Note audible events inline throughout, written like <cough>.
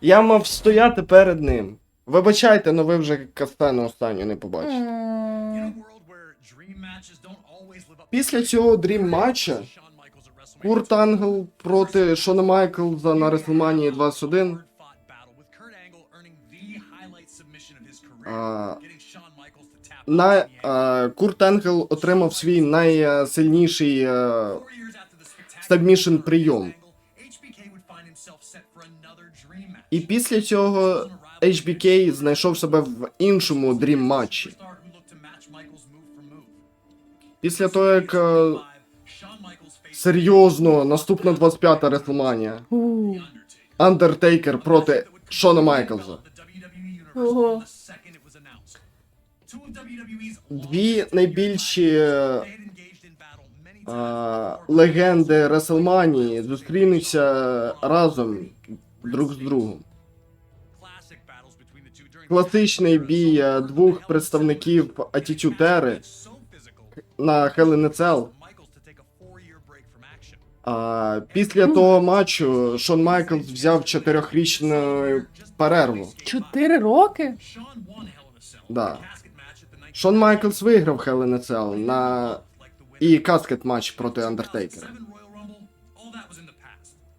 Я мав стояти перед ним. Вибачайте, но ви вже кастану останню не побачите. Після цього дрім матча Курт Ангел проти Шона Майклза на WrestleMania 21. А, на, а, Курт Ангел отримав свій найсильніший е, сабмішн прийом. І після цього HBK знайшов себе в іншому дрім матчі. Після того, як е, серйозно наступна 25-та WrestleMania. У. Undertaker проти Шона Майклза. Ого. Дві найбільші е, легенди WrestleMania зустрінуться разом друг з другом. Класичний бій е, двох представників Era на a А після того матчу Шон Майклс взяв чотирьохрічну перерву. Чотири роки? Да. Шон Майклс виграв a Cell на і каскет матч проти Андертейкера.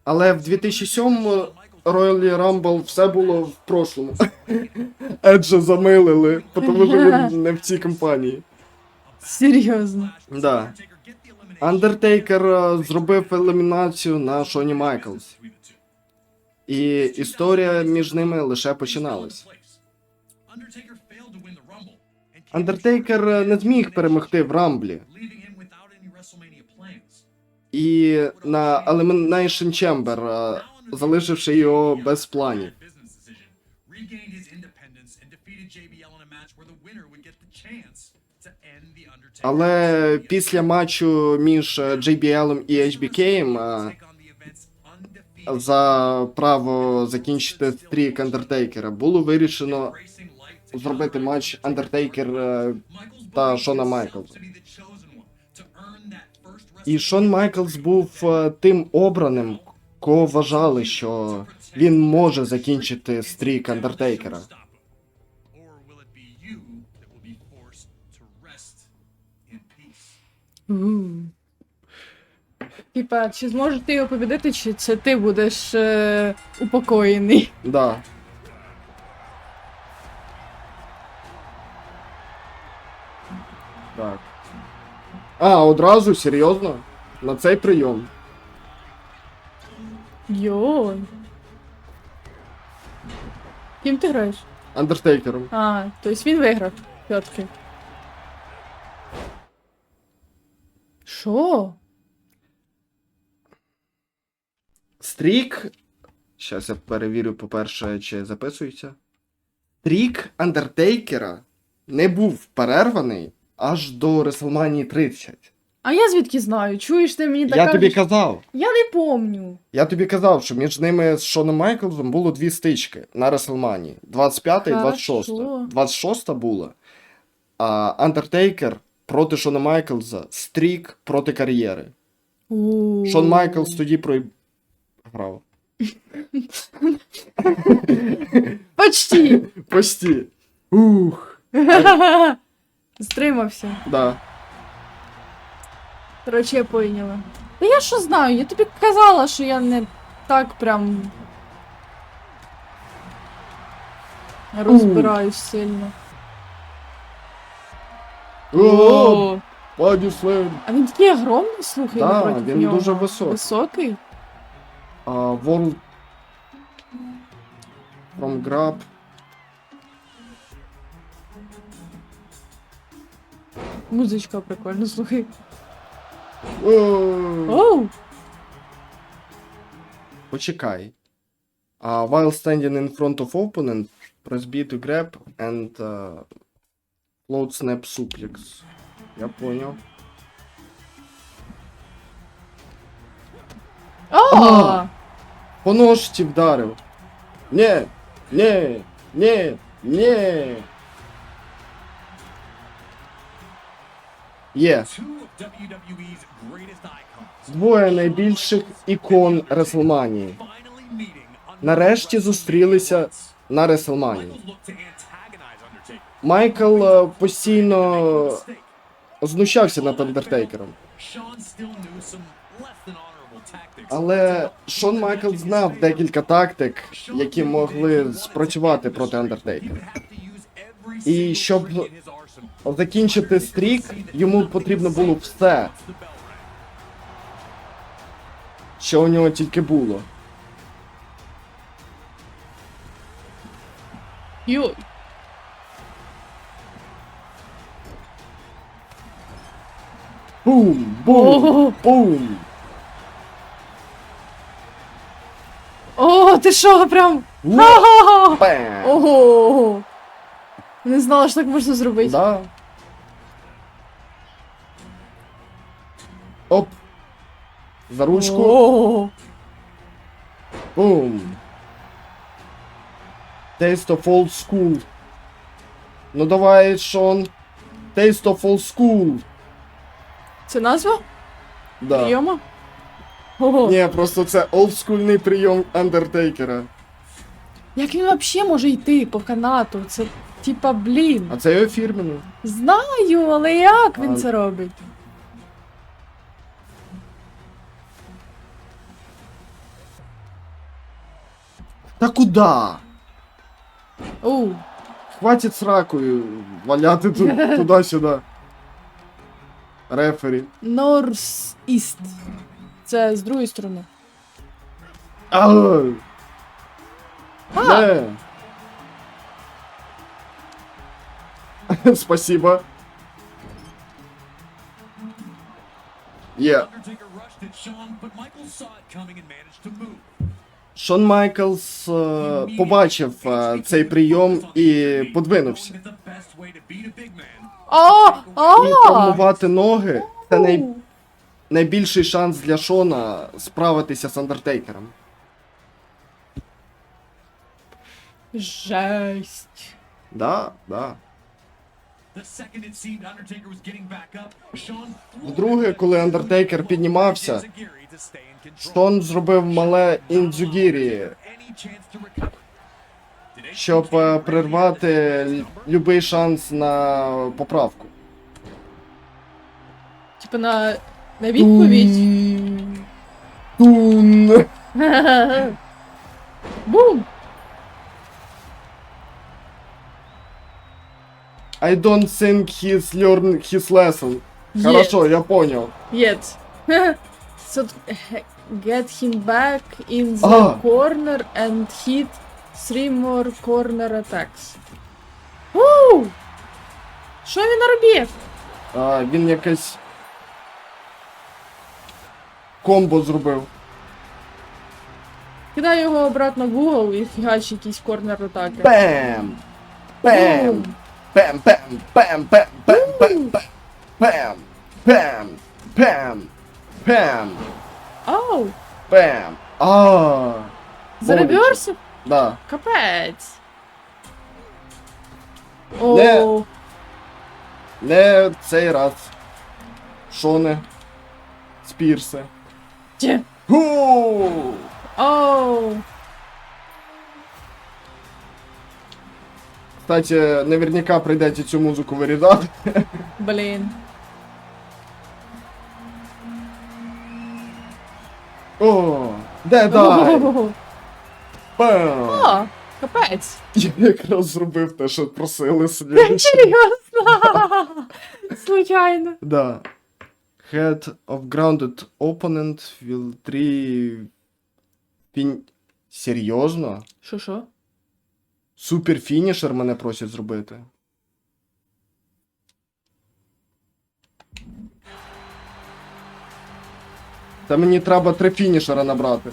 Але в 2007 Royal Rumble все було в прошлому. Еджа замилили, тому що він не в цій компанії. Серйозно. Да. Андертейкер зробив елімінацію на Шоні Майклс. І історія між ними лише починалась. Андертейкер не зміг перемогти в Рамблі. І на Elimination Chamber, е, залишивши його без планів. Але після матчу між е, JBL і HBK е, за право закінчити стрік Андертейкера було вирішено зробити матч Андертейкер е, та Шона Майклза. І Шон Майклс був тим обраним, кого вважали, що він може закінчити стрік Андертейкера. Типа, чи зможеш ти його побідити, чи це ти будеш е, упокоєний? Да. Так. А, одразу, серйозно? На цей прийом. Йой. Ким ти граєш? Андертейкером. А, тобто він виграв. Все-таки. Що? Стрік. Щас я перевірю, по-перше, чи записується. Стрік Андертейкера не був перерваний аж до WrestleMania 30. А я звідки знаю? Чуєш ти мені так Я кажеш? тобі казав. Я не помню. Я тобі казав, що між ними з Шоном Майклзом було дві стички на WrestleMania. 25 і 26. 26 була. А Андертейкер проти Шона Майклза, стрік проти кар'єри. Шон Майклз тоді програв. Почти. Почти. Ух. Стримався. Да. Короче, я поняла. Та я що знаю, я тобі казала, що я не так прям. Розбираюсь сильно. О, Паді Слейм. А він такий огромний, слухай, Да, напроти він нього. дуже високий. Високий? А, World from Grab. Музичка прикольна, слухай. Оу! Почекай. А, while standing in front of opponent, press B to grab and uh, float snap suplex. Я понял. О! По ножці вдарив. Ні, ні, ні, ні. Є. Двоє найбільших ікон WrestleMania. нарешті зустрілися на Реселмані. Майкл е, постійно знущався над Андертейкером. Але Шон Майкл знав декілька тактик, які могли спрацювати проти Андертейкера. І щоб закінчити стрік, йому потрібно було все, що у нього тільки було. Йой. Бум! Бум! Ого. Бум! О, ти що, прям. Бем! Ого. Не знала, що так можна зробити. Да. Оп. За ручку. Ого. Бум. Taste of old school. Ну давай, Шон. Taste of old school. Це назва? Да. Прийома? Ого. Ні, просто це олдскульний прийом Андертейкера. Як він взагалі може йти по канату? Це типа, блін. А це його фірменний. Знаю, але як він А- це робить? Та куда? Оу. Хватить сракою валяти ту- <laughs> туди-сюди. Рефері. Норс Іст. Це з другої сторони. Ай. А! Не. <laughs> Спасибо. Є. Шон Майклс е, побачив е, цей прийом і подвинувся. А! І А! травмувати ноги це най... найбільший шанс для Шона справитися з Андертейкером. Жесть. Да, да. Вдруге, коли Андертейкер піднімався, Шон зробив мале інджугірі, щоб е, прервати любий шанс на поправку. Типа на. На відповідь. Тун. <laughs> Бум! I don't think he's learned his lesson. Є. Хорошо, я понял. Yet. <laughs> so, get him back in the А. corner and hit three more corner attacks. Уу! Що він наробив? А, він якесь комбо зробив. Кидай його обратно в Google і фігач якийсь корнер атаки. Бем! Бем! Бум! Бем, бем, бем, бем, бем, бем, бем, бем, бем, бем, бем, Ау! бем. А, Зареверсив? да. Капець. Не. О, Не цей раз. Шоне. Спірсе. Тє. Гу! Оу. Кстати, наверняка прийдеться цю музику вирізати. Блін. О, де дай? О, Бам! О, капець. Я якраз зробив те, що просили собі. Серйозно. Случайно. Да. Head of grounded opponent will 3 Фін... Серйозно? Що що? Супер фінішер мене просять зробити. Та мені треба три фінішера набрати.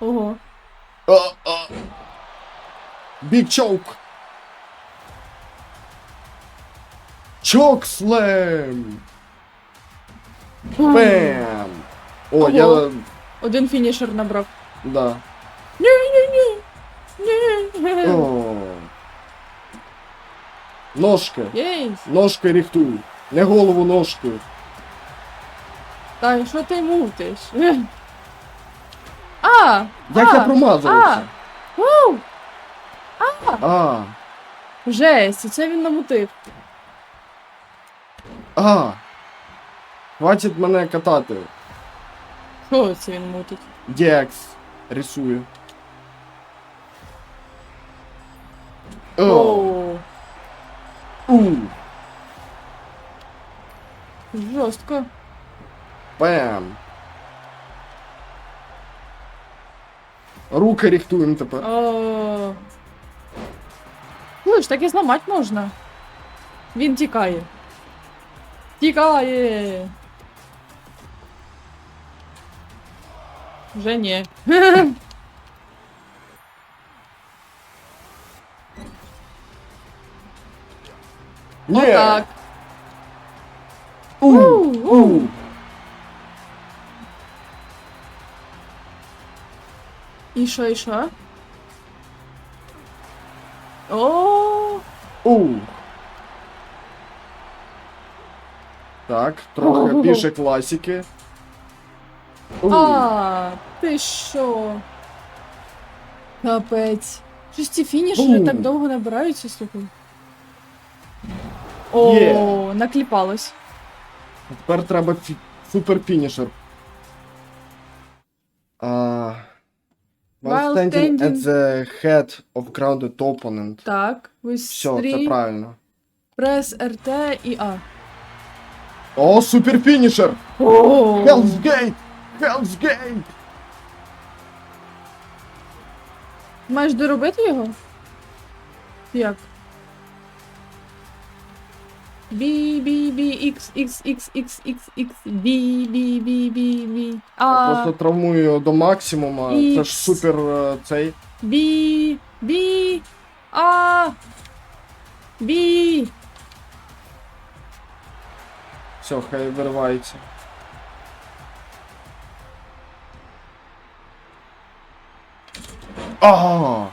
Ого. Big choke. Choke slam. Бем. О, Ого. я. Один фінішер набрав. Да. Ні-ні-ні. Ні. О. Ножки. Єй. Ножки ріхтуй. Не голову ножкою. Та що ти мутиш? А! Як а, я промазувався? Вау! А, Жесть, оце він намутив. а. Хватить мене катати. Що це він мутить? Декс рисує. О, Оу, у, жорстко. бам. Руки рихтуємо тепер. О. Слиш, так і зламати можна. Він тікає. Тікає. Вже ні. Ні. Отак. У, У, у. у. І що, і що? О, У. Так, трохи Ого. більше класики. У. А, ти що? Капець. Щось ці фінішери Бум. так довго набираються, слухай. О, Є. накліпалось. Тепер треба фі- супер фінішер. А, while While standing at standing- the head of grounded opponent. Так, ви Все, це правильно. прес РТ і А. О, супер фінішер! О, Hell's Gate! Hell's Gate! Маєш доробити його? Як? Бі, бі, бі, ікс, ікс, ікс, ікс, ікс, ікс, бі, бі, бі, бі, бі. Я А, просто травмую його до максимума. Це ж супер е, цей. бі, бі, а, бі. Все, хай виривається. Ага!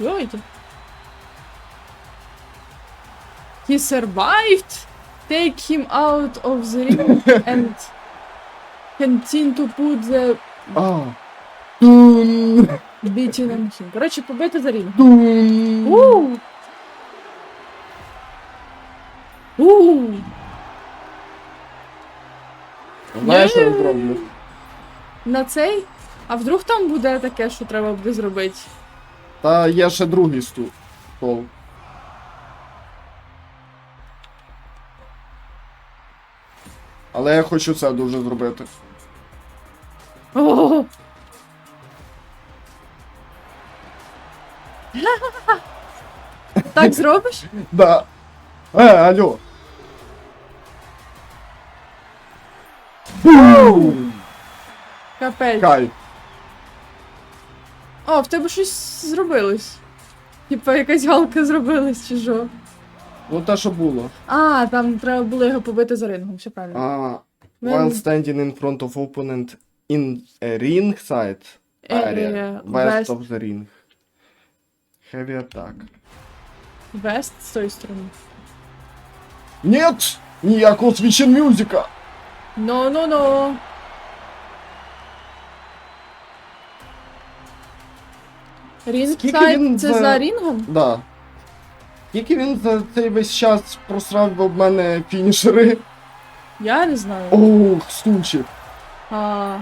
Йойте. He survived. Take him out of the ring <laughs> and continue to put the А! Тун! beating on him. Коротше, побити за рінг. Тун! У. У. Знаєш, що Є. зроблю? На цей? А вдруг там буде таке, що треба буде зробити? Та є ще другий стул. Але я хочу це дуже зробити. О! <laughs> Так зробиш? Да. Е, алло. Бум! Капець. Кай. О, в тебе щось зробилось. Типа якась галка зробилась, чи що? Ну те, що було. А, там треба було його побити за рингом, все правильно. А, while standing in front of opponent in a ring side area, Area, west west. of the ring. Heavy attack. Вест з тої сторони. Нет! Ніякого свічен мюзика! Но-но-но. Рінг Скільки сайт він це за- за рінгом? Да. Тільки він за цей весь час просрав об мене фінішери. Я не знаю. Ох, стульчик. А,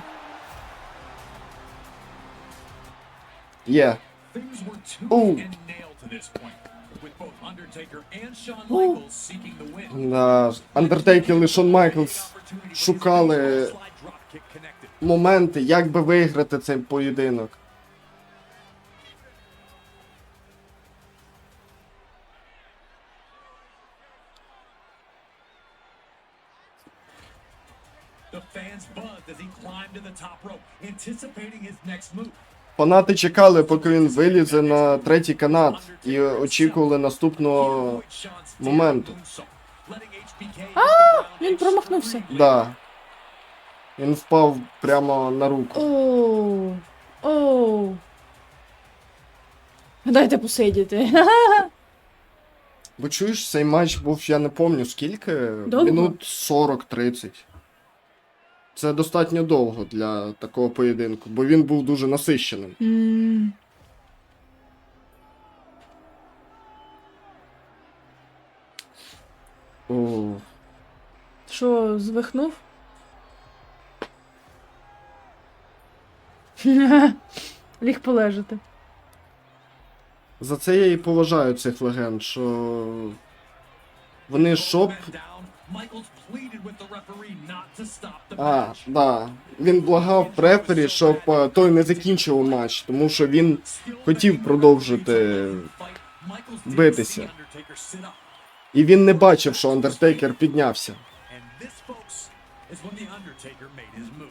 Є. Win. Да. Undertaker і Шон Майклс шукали моменти, як би виграти цей поєдинок. Фанати чекали, поки він вилізе на третій канат і очікували наступного. Моменту. ground він промахнувся. Да. Він впав прямо на руку. Оу. Оу. Дайте посидіти. Бо чуєш, цей матч був, я не пам'ятаю скільки. Довго? Минут 40-30. Це достатньо довго для такого поєдинку, бо він був дуже насищеним. Mm. О. Що, звихнув? <laughs> Ліг полежати. За це я і поважаю цих легенд, що вони щоб а, да. Він благав рефері, щоб е, той не закінчив матч, тому що він хотів продовжити битися. Undertaker. І він не бачив, що піднявся. Undertaker move.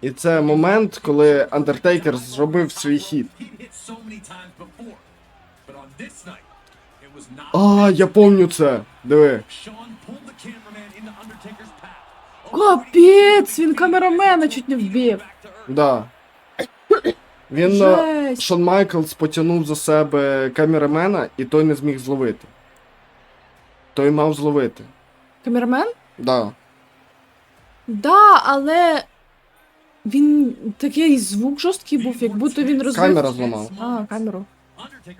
І це момент, коли Андертейкер зробив свій хід. А, я помню це. Диви. Капець, він камерамена чуть не вбив. Да. Він е, Жесть. Шон Майклс потягнув за себе камерамена, і той не зміг зловити. Той мав зловити. Камерамен? Да. Да, але він такий звук жорсткий був, як будто він розбив. Камера зламав. А, камеру.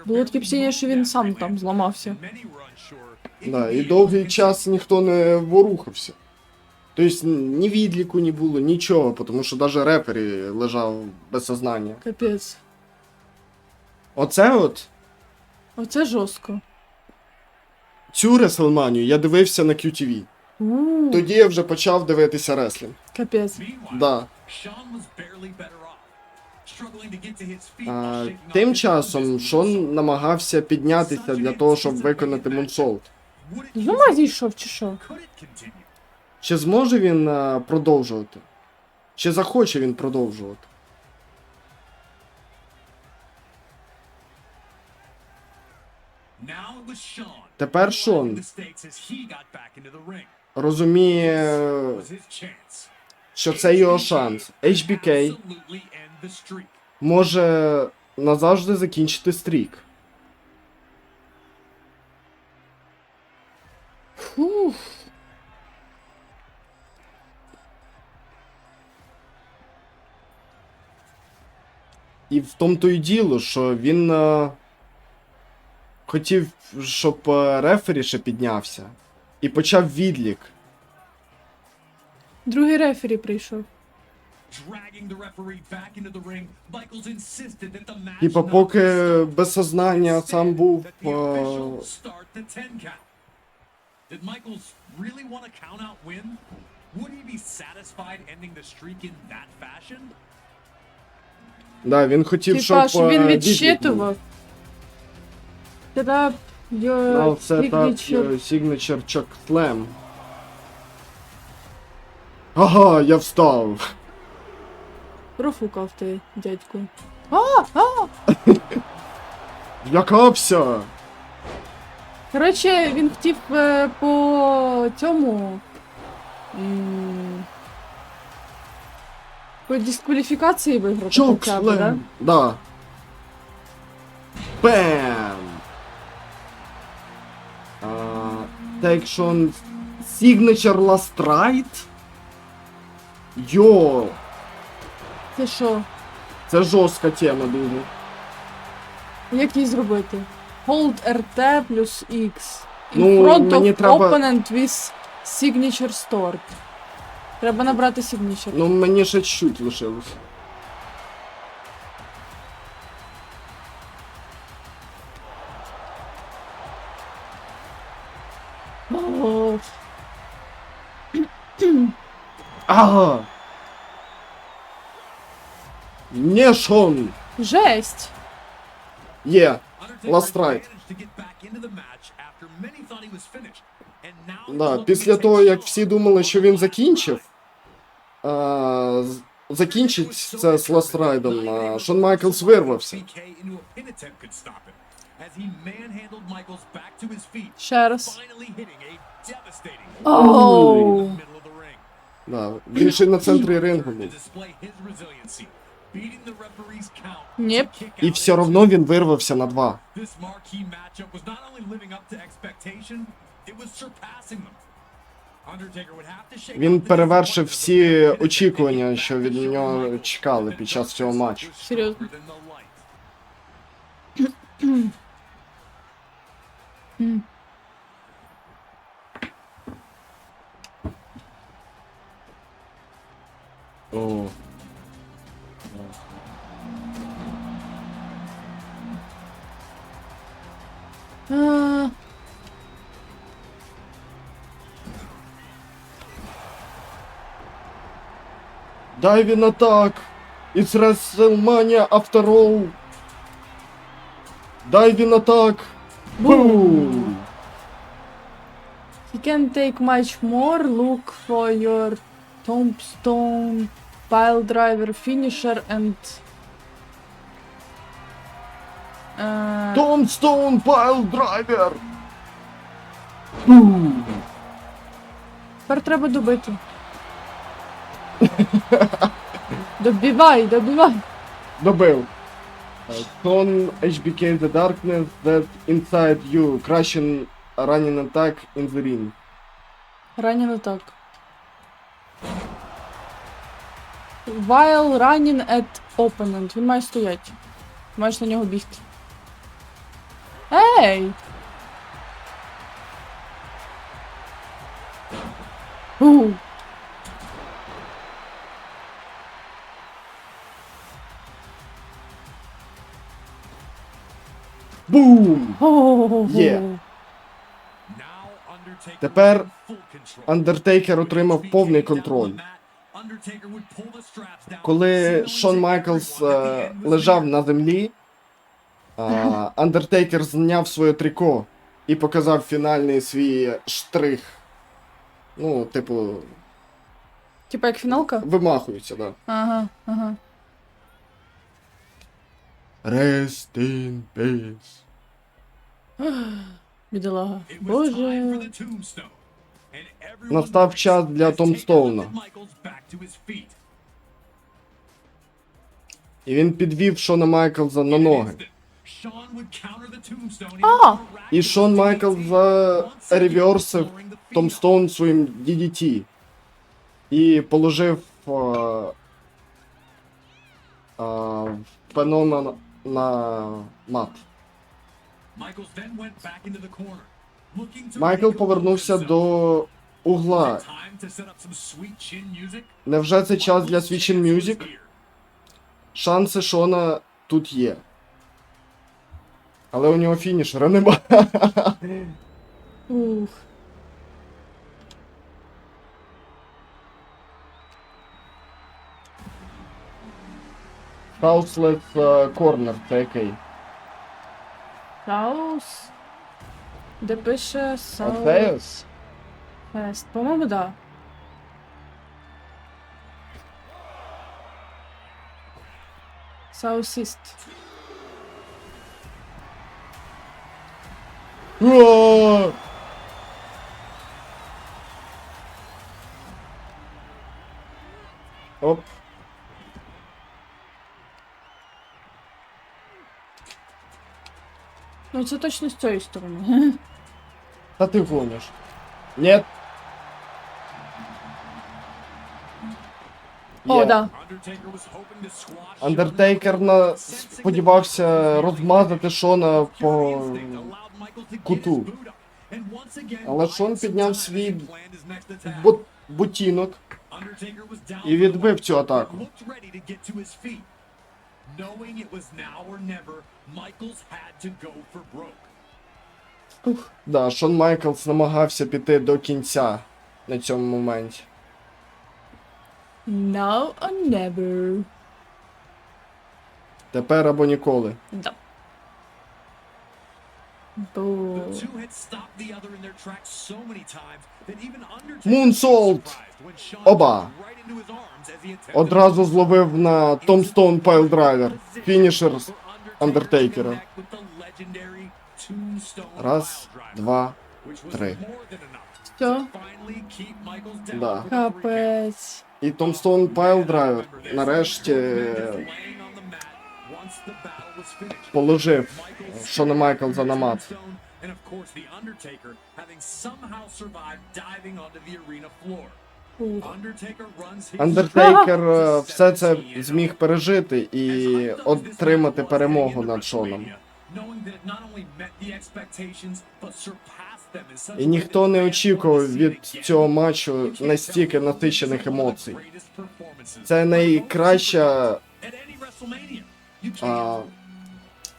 Було таке barely що він сам там зламався. Да. І довгий час ніхто не ворухався. Тобто ні відліку не було, нічого, тому що навіть рефері лежав без сознання. Капець. Оце от Оце жорстко. цю Реслманію я дивився на QTV. У, Тоді я вже почав дивитися реслінг. Капець. Да. А, тим часом Шон намагався піднятися для того, щоб виконати мунсолт. З ума зійшов чи що? Чи зможе він продовжувати? Чи захоче він продовжувати? Тепер Шон. Розуміє, що це його шанс. HBK може назавжди закінчити стрік. Фух. І в тому то й діло, що він е, хотів, щоб е, рефері ще піднявся. І почав відлік. Другий рефері прийшов. Типа, not поки без сознання сам був. е, start the 10 count. Did Michaels really want a count out win? Would he be satisfied ending the streak in that fashion? Да, він хотів, щоб, Типа, щоб він е. Тоді Ну, це так, signature. е, signature Chuck Slam. Ага, я встав. Профукав ти, дядьку. А, а! <laughs> Злякався. Коротше, він хотів е, по цьому. м, По дискваліфікації виграти Чок хоча б, да? Да. Бем. Якщо Signature Last Ride? Йо, Це що? це жорстка тема дуже. Як її зробити? Hold RT плюс X. In Ну, front of треба- opponent with signature stored. Треба набрати signature. Ну мені ще чуть лишилось. Ага. Не Шон. жесть! Є. Last Ride. Да, після того, як всі думали, що він закінчив. А, закінчить це з Ласт Райдом. а, Шон Майклс вирвався. Ще раз. Оу. Да. Він ще на центрі рингу був. kick І все одно він вирвався на два. This marquee matchup was not only living up to expectation, it was surpassing them. Він перевершив всі очікування, що від нього чекали під час цього матчу. Серйозно? stronger Diving attack! It's WrestleMania after all! Diving attack! Boom! He can take much more. Look for your tombstone, pile driver, finisher, and. Uh, Tombstone Pile Driver! Boom! тепер треба добити. Добивай, добивай. Добив. Tone HBK the darkness that inside you, crushing running attack in the ring. Ранено так. While running at opponent. Він має стояти. Маєш на нього бігти. Ей! У. О-о-о-о. Є. Тепер. Undertaker отримав повний контроль. Коли Шон Майклс е, лежав на землі, а, Undertaker зняв своє трико і показав фінальний свій штрих. Ну, типу, Типа як фіналка? вимахується, да. Ага, ага. Rest in peace. Бідолага. It was time for Боже. the tombstone. And everyone Настав час для Томстоуна. І він підвів Шона Майклза на ноги. А! І Шон Майклз за реверсив Томстоун своїм DDT. І положив а, а, Пенона на, мат. Майкл повернувся до угла. Невже це час для Switch in Music? here. Шанси Шона тут є. Але у нього фінішера нема. Ух. Houseless е, Corner, це який? Саус. Де пише Саус. Оцеюс? Фест. По-моєму, да. Саусіст. Оп. Ну це точно з цієї сторони. <laughs> Та ти гониш. Нет. О, Є. да. Андертейкер на сподівався розмазати Шона по куту. Але Шон підняв свій бот... ботінок і відбив цю атаку. Knowing it was now or never, Michaels had to go for broke. Ух. Да, Шон Майклс намагався піти до кінця на цьому моменті. Now or never. Тепер або ніколи. Да. When Shawn Оба. Одразу зловив на Pile Driver. Фінішер Андертейкера. Раз, два, три. down Да. Капець. І Pile Driver нарешті положив Шона Майклза на мат. And of course, the Undertaker having somehow survived diving onto the arena floor. Андертейкер все це зміг пережити і отримати перемогу над Шоном. І ніхто не очікував від цього матчу настільки насичених емоцій. Це найкраща а,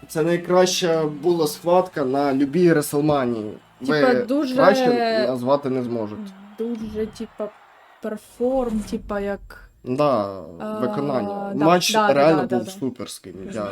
Це найкраща була схватка на любій Реселманії. Ви Типа, дуже- краще назвати не зможуть. Дуже, типа, перформ, типа, як. Да, А, виконання. да, Матч да, да, реально да, був да. суперський. Я